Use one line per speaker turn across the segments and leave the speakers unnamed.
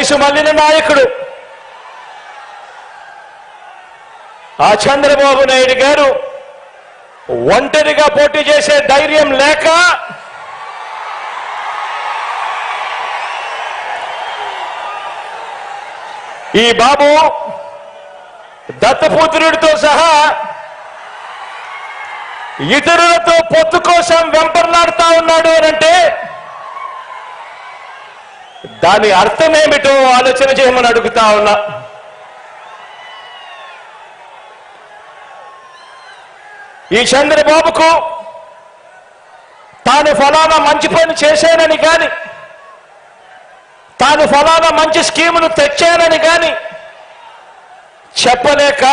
వయసు మళ్ళిన నాయకుడు. ఆ చంద్రబాబు నాయుడు గారు ఒంటరిగా పోటీ చేసే ధైర్యం లేక ఈ బాబు దత్తపుత్రుడితో సహా ఇతరులతో పొత్తు కోసం వెంపర్లాడుతా ఉన్నాడు అని అంటే దాని అర్థం ఏమిటో ఆలోచన చేయమని అడుగుతా ఉన్నా. ఈ చంద్రబాబుకు తాను ఫలానా మంచి పని చేశానని కాని తాను ఫలానా మంచి స్కీమును తెచ్చానని కాని చెప్పలేక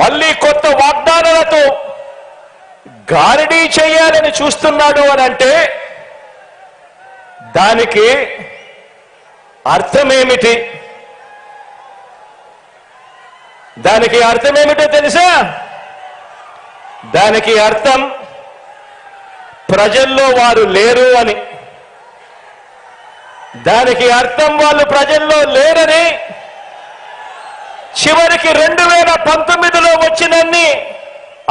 మళ్ళీ కొత్త వాగ్దానాలతో గారడీ చేయాలని చూస్తున్నాడు అని అంటే దానికి అర్థమేమిటి? దానికి అర్థమేమిటో తెలుసా? దానికి అర్థం ప్రజల్లో వారు లేరు అని. దానికి అర్థం వాళ్ళు ప్రజల్లో లేరని చివరికి రెండు వేల పంతొమ్మిదిలో వచ్చినన్ని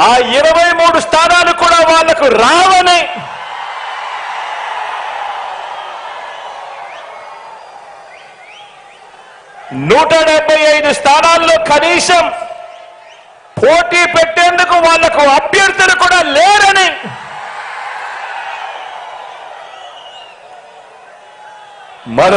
ఆ ఇరవై మూడు స్థానాలు కూడా వాళ్ళకు రావని నూట డెబ్బై ఐదు స్థానాల్లో కనీసం పోటీ పెట్టేందుకు వాళ్ళకు అభ్యర్థులు కూడా లేరని. మరో